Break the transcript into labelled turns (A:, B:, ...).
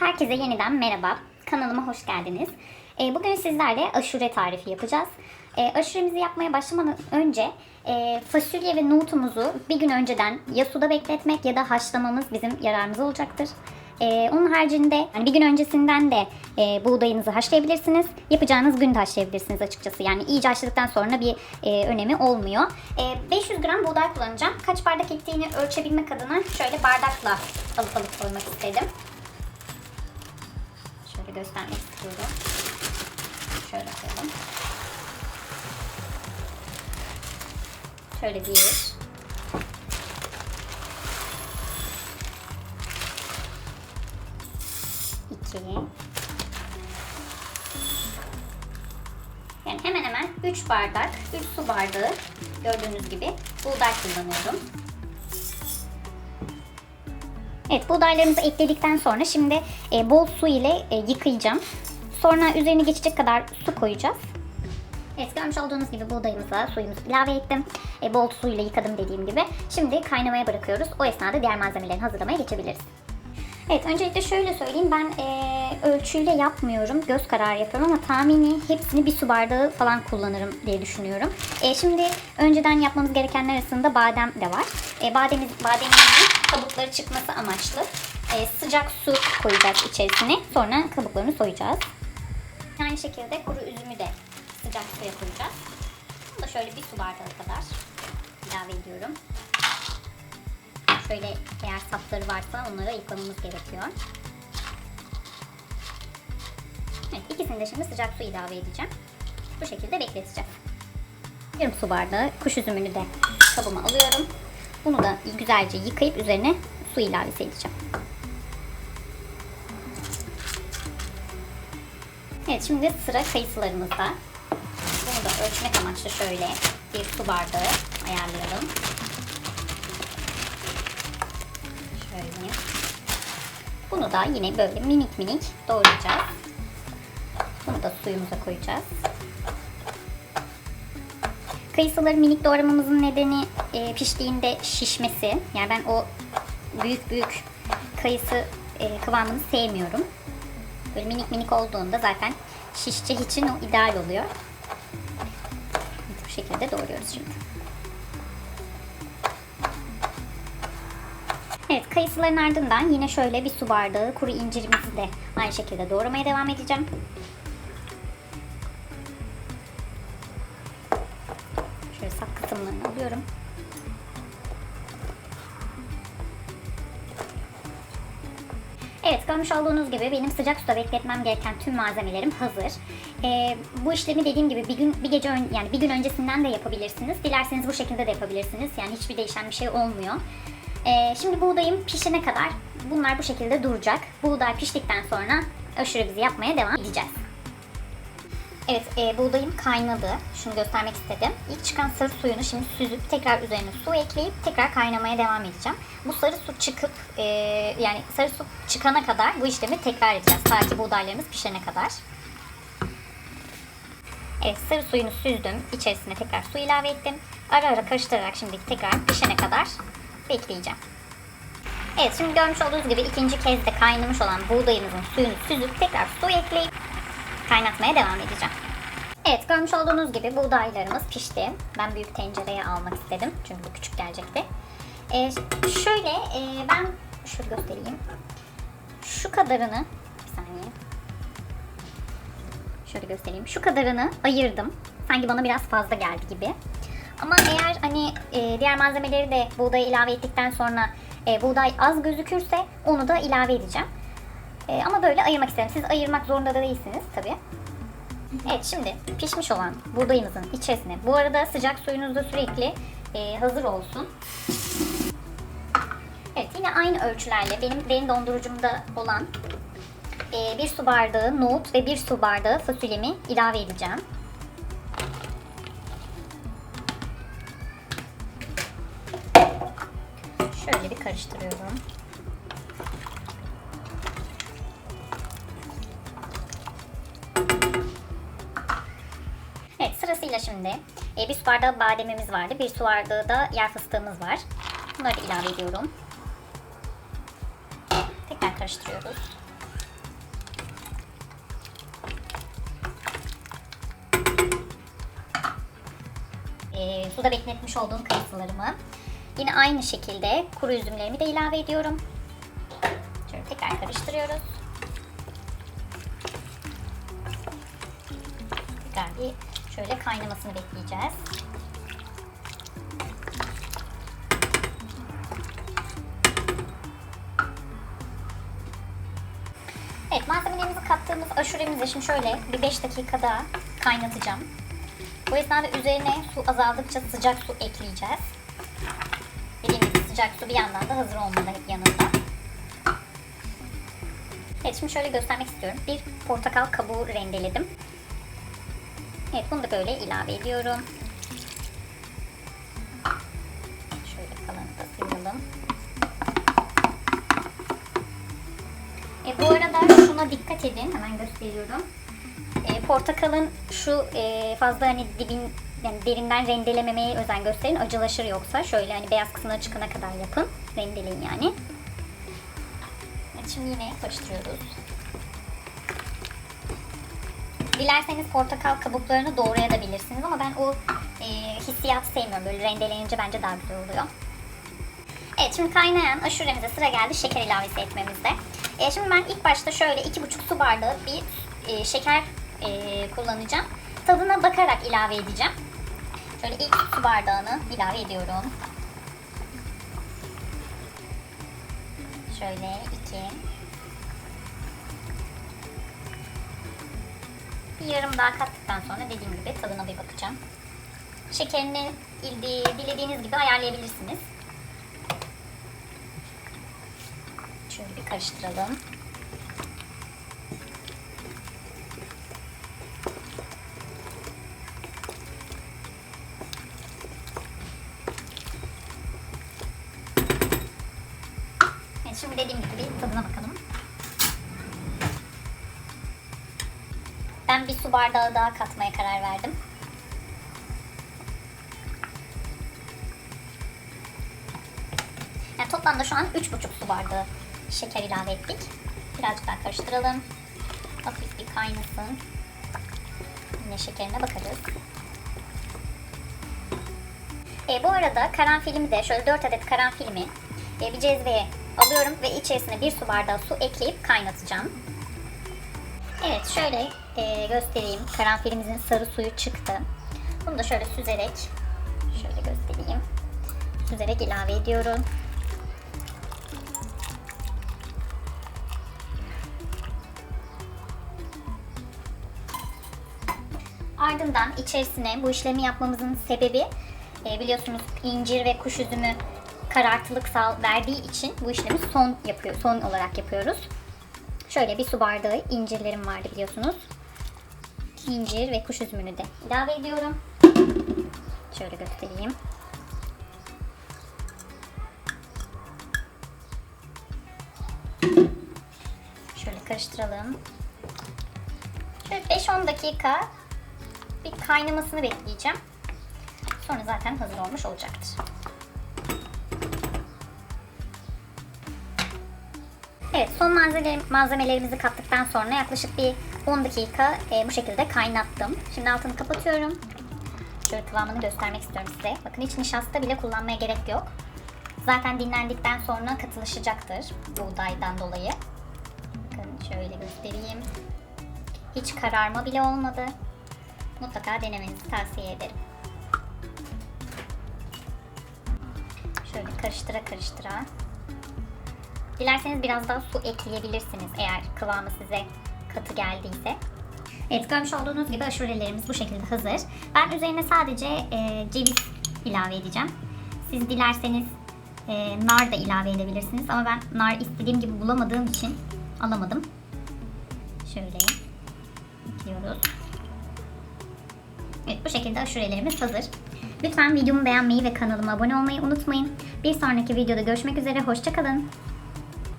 A: Herkese yeniden merhaba. Kanalıma hoş geldiniz. Ee, bugün sizlerle aşure tarifi yapacağız. Ee, aşuremizi yapmaya başlamadan önce e, fasulye ve nohutumuzu bir gün önceden ya suda bekletmek ya da haşlamamız bizim yararımıza olacaktır. Ee, onun haricinde bir gün öncesinden de e, buğdayınızı haşlayabilirsiniz. Yapacağınız gün de haşlayabilirsiniz açıkçası. Yani iyice haşladıktan sonra bir e, önemi olmuyor. E, 500 gram buğday kullanacağım. Kaç bardak ettiğini ölçebilmek adına şöyle bardakla alıp alıp koymak istedim. Şöyle göstermek istiyorum. Şöyle koyalım. Şöyle bir. İki. Yani hemen hemen 3 bardak, 3 su bardağı gördüğünüz gibi buğday kullanıyorum. Evet buğdaylarımızı ekledikten sonra şimdi e, bol su ile e, yıkayacağım. Sonra üzerine geçecek kadar su koyacağız. Evet görmüş olduğunuz gibi buğdayımıza suyumuzu ilave ettim. E, bol suyla yıkadım dediğim gibi. Şimdi kaynamaya bırakıyoruz. O esnada diğer malzemelerini hazırlamaya geçebiliriz. Evet öncelikle şöyle söyleyeyim ben e, ölçüyle yapmıyorum göz kararı yapıyorum ama tahmini hepsini bir su bardağı falan kullanırım diye düşünüyorum. E, şimdi önceden yapmamız gerekenler arasında badem de var. E, bademiz, bademimizin kabukları çıkması amaçlı e, sıcak su koyacağız içerisine sonra kabuklarını soyacağız. Aynı şekilde kuru üzümü de sıcak suya koyacağız. Bunu da şöyle bir su bardağı kadar ilave ediyorum. Şöyle eğer sapları varsa onları yıkamamız gerekiyor. Evet ikisini de şimdi sıcak su ilave edeceğim. Bu şekilde bekleteceğim. Yarım su bardağı kuş üzümünü de kabıma alıyorum. Bunu da güzelce yıkayıp üzerine su ilavesi edeceğim. Evet şimdi sıra kayısılarımızda. Bunu da ölçmek amaçlı şöyle bir su bardağı ayarlayalım. Şöyle. Bunu da yine böyle minik minik doğrayacağız. Bunu da suyumuza koyacağız. Kayısıları minik doğramamızın nedeni e, piştiğinde şişmesi. Yani ben o büyük büyük kayısı e, kıvamını sevmiyorum. Böyle minik minik olduğunda zaten şişecek için o ideal oluyor. Bu şekilde doğruyoruz şimdi. Evet kayısıların ardından yine şöyle bir su bardağı kuru incirimizi de aynı şekilde doğramaya devam edeceğim. Şöyle sap kısımlarını alıyorum. Evet görmüş olduğunuz gibi benim sıcak suda bekletmem gereken tüm malzemelerim hazır. Ee, bu işlemi dediğim gibi bir gün bir gece ön, yani bir gün öncesinden de yapabilirsiniz. Dilerseniz bu şekilde de yapabilirsiniz. Yani hiçbir değişen bir şey olmuyor. Ee, şimdi buğdayım pişene kadar bunlar bu şekilde duracak. Buğday piştikten sonra aşuremizi yapmaya devam edeceğiz. Evet e, buğdayım kaynadı. Şunu göstermek istedim. İlk çıkan sarı suyunu şimdi süzüp tekrar üzerine su ekleyip tekrar kaynamaya devam edeceğim. Bu sarı su çıkıp e, yani sarı su çıkana kadar bu işlemi tekrar edeceğiz. Ki buğdaylarımız pişene kadar. Evet sarı suyunu süzdüm. İçerisine tekrar su ilave ettim. Ara ara karıştırarak şimdi tekrar pişene kadar bekleyeceğim. Evet şimdi görmüş olduğunuz gibi ikinci kez de kaynamış olan buğdayımızın suyunu süzüp tekrar su ekleyip kaynatmaya devam edeceğim. Evet görmüş olduğunuz gibi buğdaylarımız pişti. Ben büyük tencereye almak istedim. Çünkü küçük gelecekti. Ee, şöyle e, ben şöyle göstereyim. Şu kadarını bir saniye. Şöyle göstereyim. Şu kadarını ayırdım. Sanki bana biraz fazla geldi gibi. Ama eğer hani e, diğer malzemeleri de buğdaya ilave ettikten sonra e, buğday az gözükürse onu da ilave edeceğim. E, ama böyle ayırmak istedim. Siz ayırmak zorunda da değilsiniz tabii. Evet şimdi pişmiş olan buğdayımızın içerisine. Bu arada sıcak suyunuz da sürekli e, hazır olsun. Evet yine aynı ölçülerle benim derin dondurucumda olan e, bir su bardağı nohut ve bir su bardağı fasulyemi ilave edeceğim. Şöyle bir karıştırıyorum. Evet sırasıyla şimdi e, bir su bardağı bademimiz vardı. Bir su bardağı da yer fıstığımız var. Bunları da ilave ediyorum. Tekrar karıştırıyoruz. E, suda bekletmiş olduğum kayısılarımı Yine aynı şekilde kuru üzümlerimi de ilave ediyorum. Şöyle tekrar karıştırıyoruz. Tekrar bir şöyle kaynamasını bekleyeceğiz. Evet malzemelerimizi kattığımız aşuremizi şimdi şöyle bir 5 dakika daha kaynatacağım. Bu esnada üzerine su azaldıkça sıcak su ekleyeceğiz. Sıcak su bir yandan da hazır olmalı yanında. Evet şimdi şöyle göstermek istiyorum. Bir portakal kabuğu rendeledim. Evet bunu da böyle ilave ediyorum. Şöyle kalanı da sıyıralım. E, bu arada şuna dikkat edin. Hemen gösteriyorum. E, portakalın şu e, fazla hani dibin yani derinden rendelememeye özen gösterin. Acılaşır yoksa. Şöyle hani beyaz kısımları çıkana kadar yapın. Rendeleyin yani. Şimdi yine karıştırıyoruz. Dilerseniz portakal kabuklarını doğrayabilirsiniz ama ben o e, hissiyatı sevmiyorum. Böyle rendelenince bence daha güzel oluyor. Evet şimdi kaynayan aşuremize sıra geldi şeker ilavesi etmemizde. E, şimdi ben ilk başta şöyle 2,5 su bardağı bir e, şeker e, kullanacağım. Tadına bakarak ilave edeceğim. Şöyle ilk su bardağını ilave ediyorum. Şöyle 2 Bir yarım daha kattıktan sonra dediğim gibi tadına bir bakacağım. Şekerini il- dilediğiniz gibi ayarlayabilirsiniz. Şöyle bir karıştıralım. Evet, şimdi dediğim gibi bir tadına bakalım. Ben bir su bardağı daha katmaya karar verdim. Yani toplamda şu an 3,5 su bardağı şeker ilave ettik. Birazcık daha karıştıralım. Hafif bir kaynasın. Yine şekerine bakarız. E, bu arada karanfilimi de şöyle 4 adet karanfilimi e, bir cezveye alıyorum ve içerisine bir su bardağı su ekleyip kaynatacağım. Evet şöyle e, göstereyim. Karanfilimizin sarı suyu çıktı. Bunu da şöyle süzerek şöyle göstereyim. Süzerek ilave ediyorum. Ardından içerisine bu işlemi yapmamızın sebebi e, biliyorsunuz incir ve kuş üzümü karartılık verdiği için bu işlemi son yapıyor, son olarak yapıyoruz. Şöyle bir su bardağı incirlerim vardı biliyorsunuz. İncir ve kuş üzümünü de ilave ediyorum. Şöyle göstereyim. Şöyle karıştıralım. Şöyle 5-10 dakika bir kaynamasını bekleyeceğim. Sonra zaten hazır olmuş olacaktır. Evet son malzeme, malzemelerimizi kattıktan sonra yaklaşık bir 10 dakika e, bu şekilde kaynattım. Şimdi altını kapatıyorum. Şöyle kıvamını göstermek istiyorum size. Bakın hiç nişasta bile kullanmaya gerek yok. Zaten dinlendikten sonra katılışacaktır buğdaydan dolayı. Bakın şöyle göstereyim. Hiç kararma bile olmadı. Mutlaka denemenizi tavsiye ederim. Şöyle karıştıra karıştıra. Dilerseniz biraz daha su ekleyebilirsiniz eğer kıvamı size katı geldiyse. Evet görmüş olduğunuz gibi aşurelerimiz bu şekilde hazır. Ben üzerine sadece e, ceviz ilave edeceğim. Siz dilerseniz e, nar da ilave edebilirsiniz ama ben nar istediğim gibi bulamadığım için alamadım. Şöyle ekliyoruz. Evet bu şekilde aşurelerimiz hazır. Lütfen videomu beğenmeyi ve kanalıma abone olmayı unutmayın. Bir sonraki videoda görüşmek üzere. Hoşçakalın.